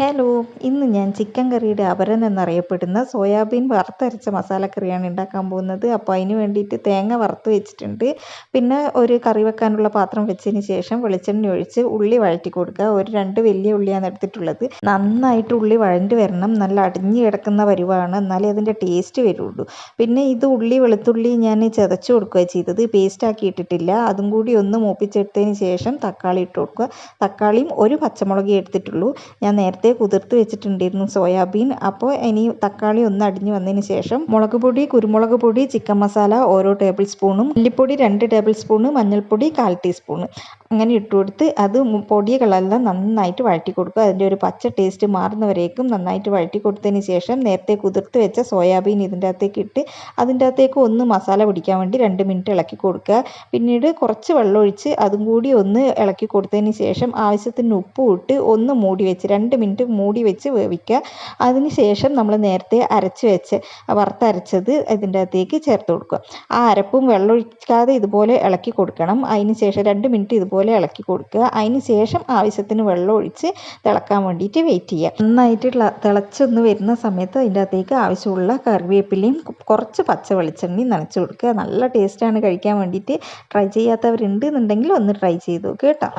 Hello ഇന്ന് ഞാൻ chicken കറിയുടെ അപരൻ എന്നറിയപ്പെടുന്ന സോയാബീൻ വറുത്തരച്ച മസാലക്കറിയാണ് ഉണ്ടാക്കാൻ പോകുന്നത്. അപ്പോൾ അതിന് വേണ്ടിയിട്ട് തേങ്ങ വറുത്ത് വെച്ചിട്ടുണ്ട്. പിന്നെ ഒരു കറി വെക്കാനുള്ള പാത്രം വെച്ചതിന് ശേഷം വെളിച്ചെണ്ണ ഒഴിച്ച് ഉള്ളി വഴറ്റി കൊടുക്കുക. ഒരു രണ്ട് വലിയ ഉള്ളിയാണ് എടുത്തിട്ടുള്ളത്. നന്നായിട്ട് ഉള്ളി വഴണ്ടി വരണം. നല്ല അടിഞ്ഞു കിടക്കുന്ന വരുവാണ്. എന്നാലേ അതിന്റെ ടേസ്റ്റ് വരുള്ളൂ. പിന്നെ ഇത് ഉള്ളി വെളുത്തുള്ളി ഞാൻ ചതച്ച് കൊടുക്കുക ചെയ്തത്. പേസ്റ്റ് ആക്കി ഇട്ടിട്ടില്ല. അതും കൂടി ഒന്ന് മൂപ്പിച്ചെടുത്തതിന് ശേഷം തക്കാളി ഇട്ട് കൊടുക്കുക. തക്കാളിയും ഒരു പച്ചമുളകേ എടുത്തിട്ടുള്ളൂ. ഞാൻ നേരത്തെ കുതിർത്ത് വെച്ചിട്ടുണ്ടായിരുന്നു സോയാബീൻ. അപ്പോൾ ഇനി തക്കാളി ഒന്ന് അടിഞ്ഞു വന്നതിന് ശേഷം മുളക് പൊടി കുരുമുളക് പൊടി ചിക്കൻ മസാല ഓരോ ടേബിൾ സ്പൂണും മല്ലിപ്പൊടി രണ്ട് ടേബിൾ സ്പൂണ് മഞ്ഞൾപ്പൊടി കാൽ ടീസ്പൂണ് അങ്ങനെ ഇട്ട് കൊടുത്ത് അത് പൊടികളെല്ലാം നന്നായിട്ട് വഴറ്റി കൊടുക്കുക. അതിന്റെ ഒരു പച്ച ടേസ്റ്റ് മാറുന്നവരേക്കും നന്നായിട്ട് വഴറ്റി കൊടുത്തതിന് ശേഷം നേരത്തെ കുതിർത്ത് വെച്ച സോയാബീൻ ഇതിന്റെ അകത്തേക്ക് ഇട്ട് അതിന്റെ അകത്തേക്ക് ഒന്ന് മസാല പിടിക്കാൻ വേണ്ടി രണ്ട് മിനിറ്റ് ഇളക്കി കൊടുക്കുക. പിന്നീട് കുറച്ച് വെള്ളം ഒഴിച്ച് അതും കൂടി ഒന്ന് ഇളക്കി കൊടുത്തതിന് ശേഷം ആവശ്യത്തിന് ഉപ്പ് ഇട്ട് ഒന്ന് മൂടി വെച്ച് രണ്ട് മിനിറ്റ് മൂടി വെച്ച് വേവിക്കുക. അതിന് ശേഷം നമ്മൾ നേരത്തെ അരച്ച് വെച്ച് വറുത്തരച്ചത് ഇതിന്റെ അകത്തേക്ക് ചേർത്ത് കൊടുക്കുക. ആ അരപ്പും വെള്ളം ഒഴിക്കാതെ ഇതുപോലെ ഇളക്കി കൊടുക്കണം. അതിന് ശേഷം രണ്ട് മിനിറ്റ് ഇതുപോലെ ഇളക്കി കൊടുക്കുക. അതിന് ശേഷം ആവശ്യത്തിന് വെള്ളം ഒഴിച്ച് തിളക്കാൻ വേണ്ടിയിട്ട് വെയിറ്റ് ചെയ്യുക. നന്നായിട്ട് തിളച്ചൊന്ന് വരുന്ന സമയത്ത് അതിന്റെ അകത്തേക്ക് ആവശ്യമുള്ള കറിവേപ്പിലയും കുറച്ച് പച്ച വെളിച്ചെണ്ണയും നനച്ച് കൊടുക്കുക. നല്ല ടേസ്റ്റാണ് കഴിക്കാൻ വേണ്ടിയിട്ട്. ട്രൈ ചെയ്യാത്തവരുണ്ട് എന്നുണ്ടെങ്കിൽ ഒന്ന് ട്രൈ ചെയ്ത് നോക്കുക കേട്ടോ.